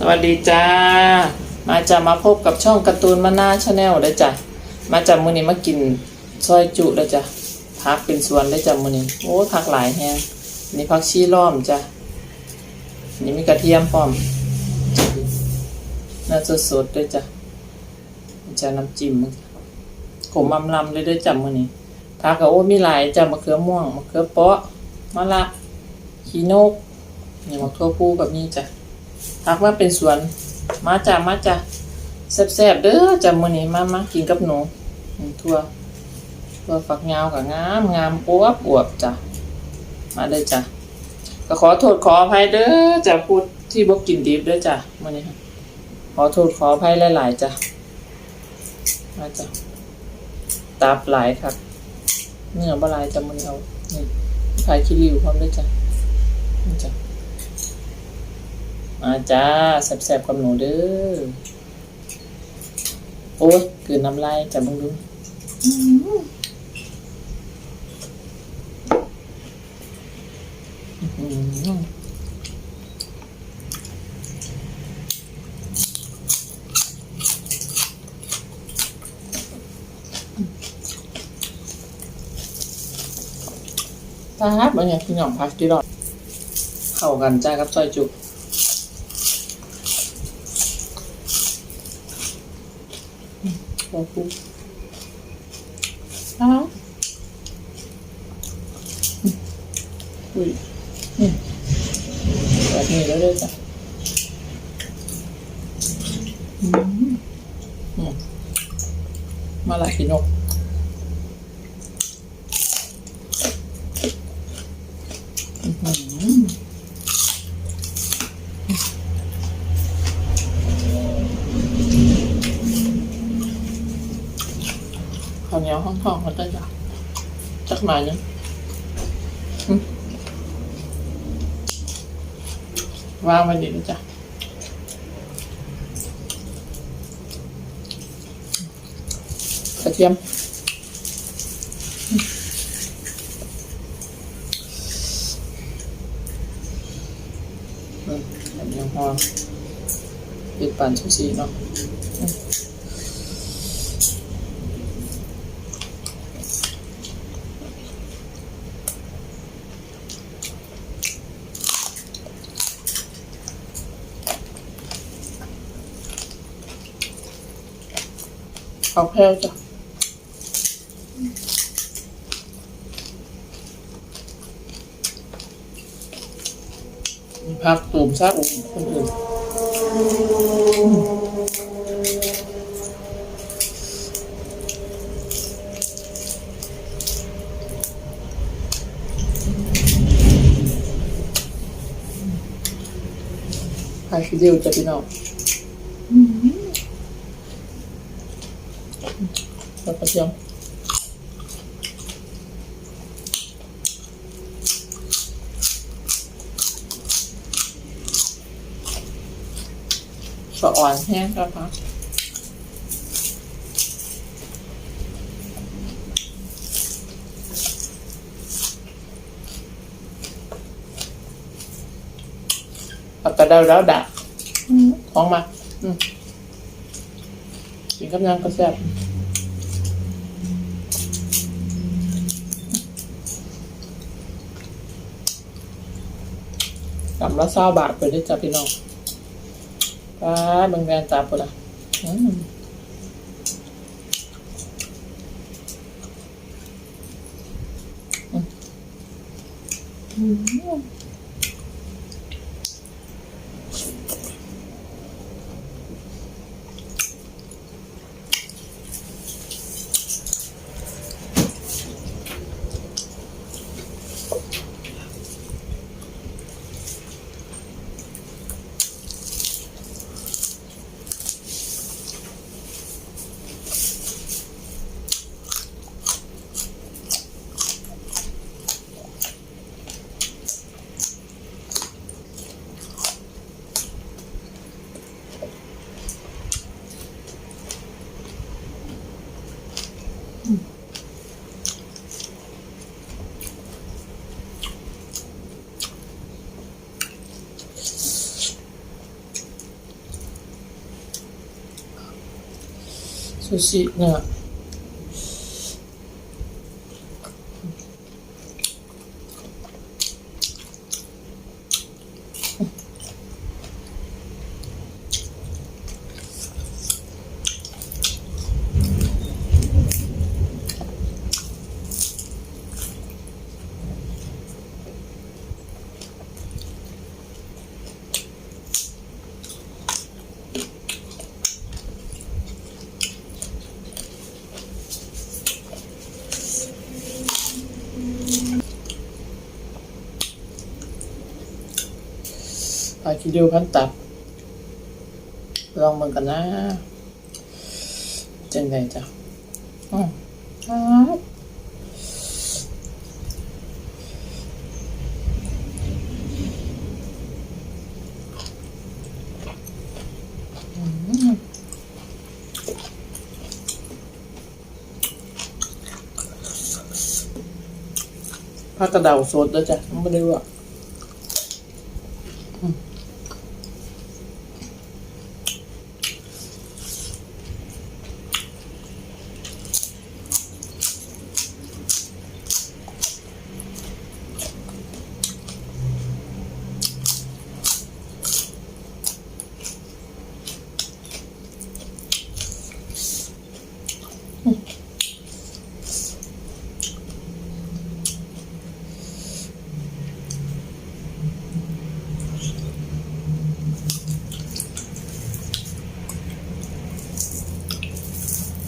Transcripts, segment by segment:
สวัสดีจ้า มาจะมาพบกับช่องการ์ตูนมานาชาแนลได้จ้ะ มาจากมือนี้มากินซอยจุได้จ้ะพักเป็นส่วนได้จ้ะมือนี้โอ้พักหลายแฮงนี่พักชีล้อมจ้ะ นี่มีกระเทียมพร้อม น่าสดๆด้วยจ้ะนี่จะน้ำจิ้มขมอำลำเลยด้วยจ้ะมือนี้พักก็โอ้มีหลายจ้ะมะเขือม่วงมะเขือเปาะมะละขี้นกนี่มะทั่วพูกับนี่จ้ะ ทักว่าเป็นสวน มาจ้ามาจ้าแซ่บๆเด้อจ้ามื้อนี้มามากินกับหนูทั่วทั่วฝักยาวกับงามงามปวบอวบจ้ะมาเลยจ้ะก็ขอโทษขออภัยเด้อจ้ะพูดที่บ่กินดิบเด้อจ้ะมื้อนี้ขอโทษขออภัยหลายๆจ้ะมาจ้ะตับหลายครับเนื้อบ่หลายจ้ะมื้อนี้เอานี่ขายขี้ริ้วพร้อมด้อจ้ะนี่จ้ะ มาจ้าแซ่บๆกับหนูเด้อโอ้ยคืนน้ำลายจับมึงดูตาฮับมันเนี่ยพี่น้องพักที่รอดเข้ากันจ้ากับซอยจุโอ้โหอ้าวอุ้ยอืมแบบนี้แล้วด้วยจ้ะอืมอืมมาลายกินกอื้อหือข้าวเหนียวห้องทองๆมันได้จ้ะจักหน่อยนึงอืมวางไว้ดีนะจ๊ะกระเทียมอันนี้หอมปิดปั่นซูชิเนาะ ข้าวแพ้วจ้ะมีผักตูมซากอุ่นคนอื่นไข่ขี้เดียวจ้ะพี่น้อง แล้วกระเทียมสะอ่อนแห้งครับพักปักกระเดาแล้วดักท้อง มาอืมกินกับน้ำก็แซ่บกำละเศร้าบาทไปด้วยจ้ะพี่น้องป้าบางแวนตาปละอืม อืม อืมซูชิเนื้อปลาคิดดูพันตับ ลองมันกันนะ จังไงจ้ะอืมครับอืมผักกระเดาสดแล้วจ้ะไม่ได้ว่า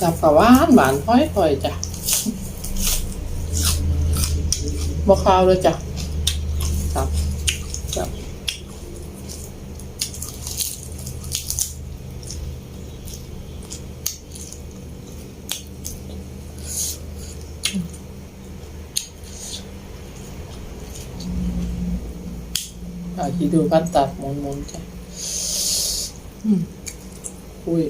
จับกับหวานหวานค่อยๆจ้ะบคาวเลยจ้ะครับจับอาคิดดูพันตับหมุนๆจ้ะอืมอุ้ย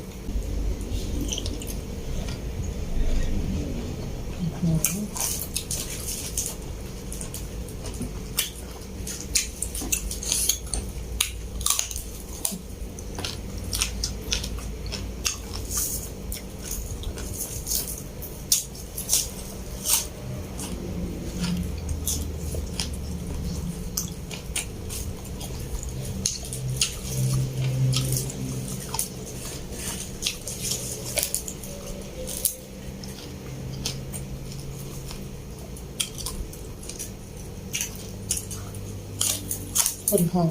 คนห้อง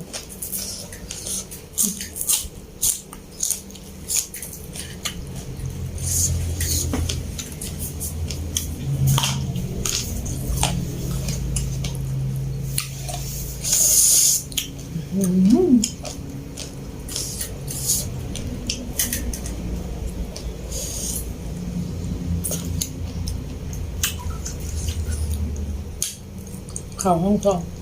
อืมเข้า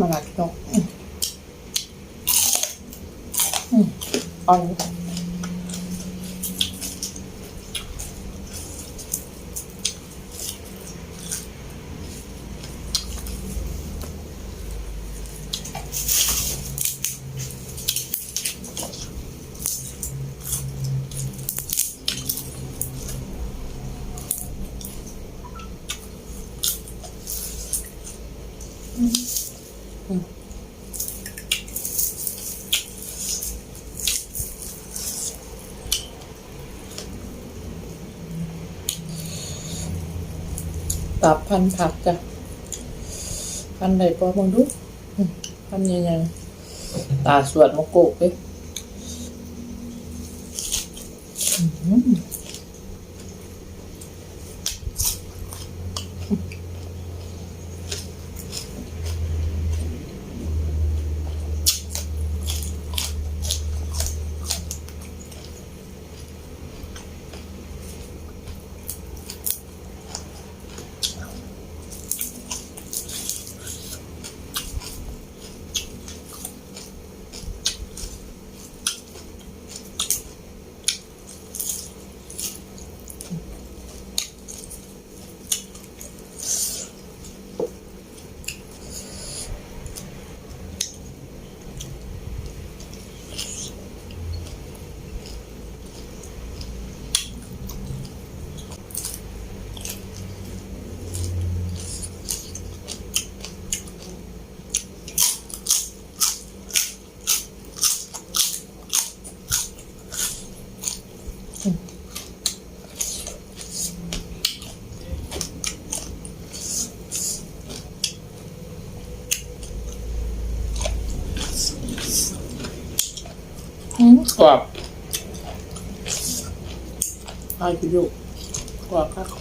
มาลาดนกอืมอืมอ่อนับพันผักจ้ะ พันใดปอมองดู พันยังไงตาสวดมะโกกเลย อืมกรอบให้พี่ยุกรอบครั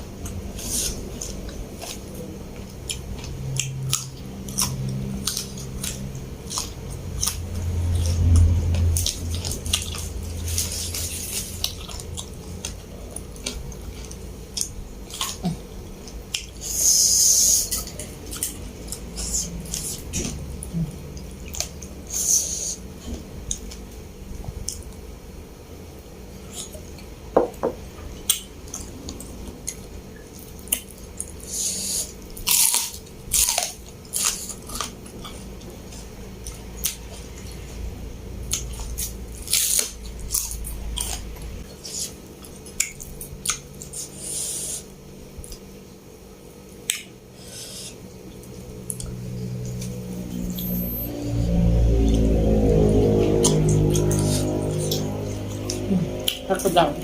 บผักกรา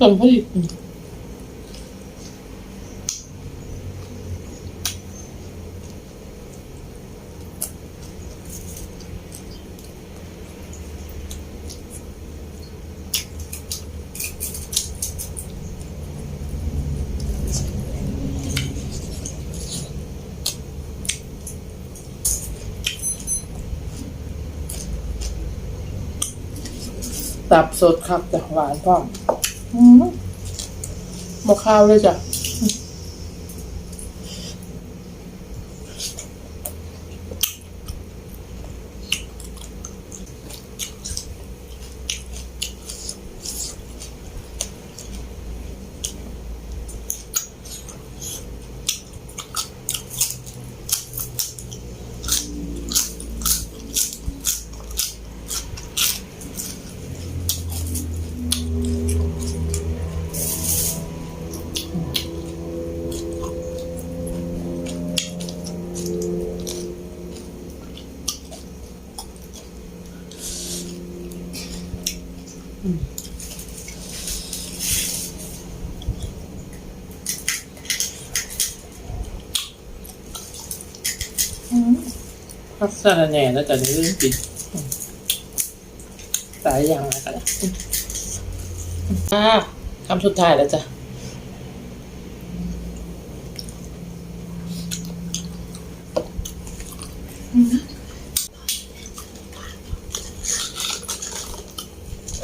ต้มพอดีอืม ตับสดครับจ้ะหวานพ่อมอืมข้าวเลยจ้ะ สาระแหน่แล้วจะได้เรื่องปิดอืมสายยางไรกันอ่าคำสุดท้ายแล้วจ้ะ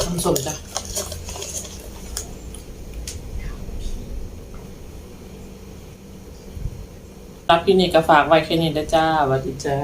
คำสมจ้ะรับพี่นี่ก็ฝากไว้แค่นี้นะจ้าสวัสดีจ้า